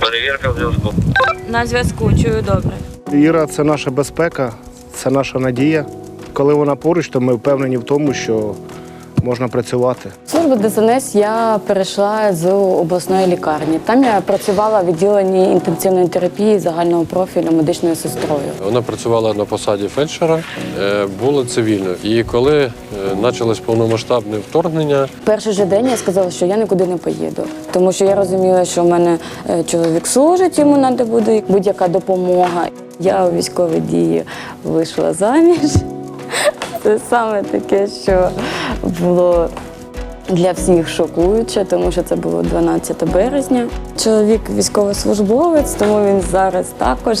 Перевірка в зв'язку. На зв'язку, чую добре. Іра це наша безпека, це наша надія. Коли вона поруч, то ми впевнені в тому, що можна працювати. Службу ДСНС я перейшла з обласної лікарні. Там я працювала в відділенні інтенсивної терапії загального профілю медичною сестрою. Вона працювала на посаді фельдшера, е, була цивільною. І коли е, почалось повномасштабне вторгнення, Перший же день я сказала, що я нікуди не поїду, тому що я розуміла, що в мене е, чоловік служить, йому треба буде будь-яка допомога. Я у військові дії вийшла заміж. Це саме таке, що було для всіх шокуюче, тому що це було 12 березня. Чоловік військовослужбовець, тому він зараз також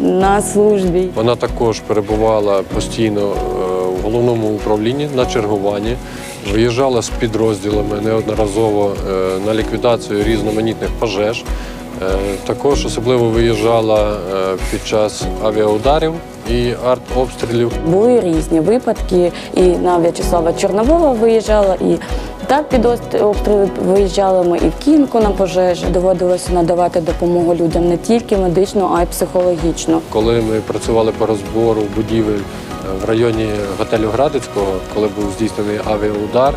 на службі. вона також перебувала постійно е, в головному управлінні на чергуванні, виїжджала з підрозділами неодноразово е, на ліквідацію різноманітних пожеж. Е, Також особливо виїжджала під час авіаударів і артобстрілів. Були різні випадки. І на В'ячеслава Чорнового виїжджала, і так під обстріли виїжджали ми і в Кінку на пожежі. Доводилося надавати допомогу людям не тільки медичну, а й психологічну. Коли ми працювали по розбору будівель е, в районі готелю Градицького, коли був здійснений авіаудар,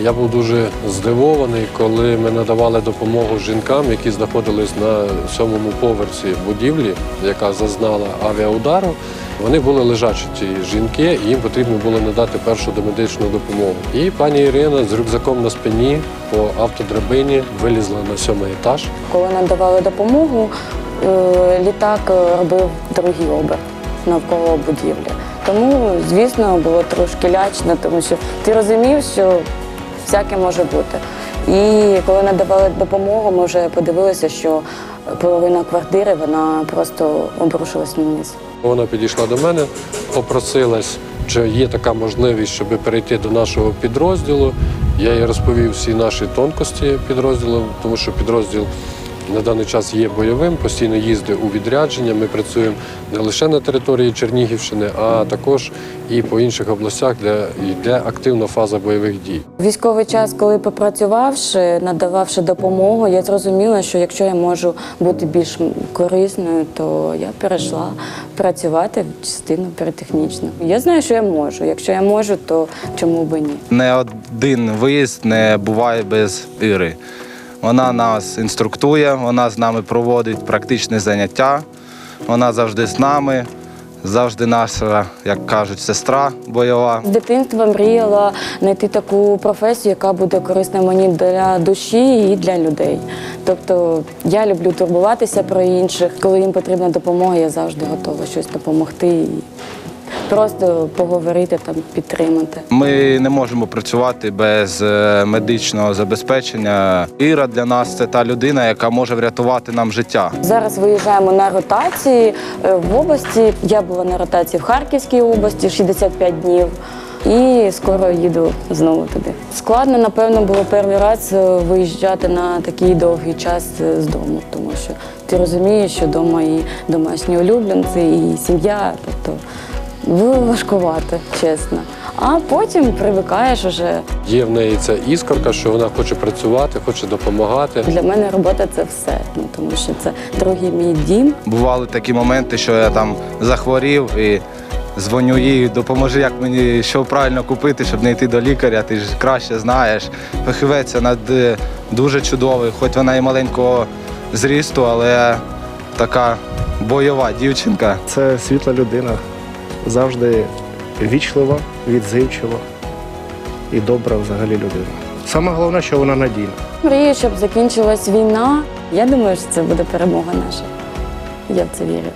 я був дуже здивований, коли ми надавали допомогу жінкам, які знаходились на сьомому поверсі будівлі, яка зазнала авіаудару. Вони були лежачі ці жінки, і їм потрібно було надати першу домедичну допомогу. І пані Ірина з рюкзаком на спині по автодрабині вилізла на сьомий етаж. Коли надавали допомогу, е, літак е, робив другий оберт навколо будівлі. Тому, звісно, було трошки лячно, тому що ти розумів, що всяке може бути. І коли надавали допомогу, ми вже подивилися, що половина квартири вона просто обрушилась вниз. Вона підійшла до мене, попросилась, чи є така можливість, щоб перейти до нашого підрозділу. Я їй розповів всі наші тонкості підрозділу, тому що підрозділ на даний час є бойовим, постійно їздить у відрядження. Ми працюємо не лише на території Чернігівщини, а також і по інших областях, де йде активна фаза бойових дій. Військовий час, коли попрацювавши, надававши допомогу, я зрозуміла, що якщо я можу бути більш корисною, то я перейшла працювати в частину піротехнічну. Я знаю, що я можу. Якщо я можу, то чому би ні? Не один виїзд не буває без Іри. Вона нас інструктує, вона з нами проводить практичні заняття, вона завжди з нами, завжди наша, як кажуть, сестра бойова. З дитинства мріяла знайти таку професію, яка буде корисна мені для душі і для людей. Тобто я люблю турбуватися про інших. Коли їм потрібна допомога, я завжди готова щось допомогти. Просто поговорити там, підтримати. Ми не можемо працювати без е, медичного забезпечення. Іра для нас це та людина, яка може врятувати нам життя. Зараз виїжджаємо на ротації е, в області. Я була на ротації в Харківській області 65 днів. І скоро їду знову туди. Складно, напевно, було перший раз е, виїжджати на такий довгий час з дому, тому що ти розумієш, що вдома і домашні улюбленці, і сім'я. Тобто було важкувато, чесно. А потім привикаєш уже. Є в неї ця іскорка, що вона хоче працювати, хоче допомагати. Для мене робота це все, ну тому що це другий мій дім. Бували такі моменти, що я там захворів і дзвоню їй, допоможи, як мені що правильно купити, щоб не йти до лікаря. Ти ж краще знаєш. Фахівець над дуже чудовий, хоч вона і маленького зрісту, але така бойова дівчинка. Це світла людина, завжди вічлива, відзивчива і добра взагалі людина. Саме головне, що вона надійна. Мрію, щоб закінчилась війна. Я думаю, що це буде перемога наша. Я в це вірю.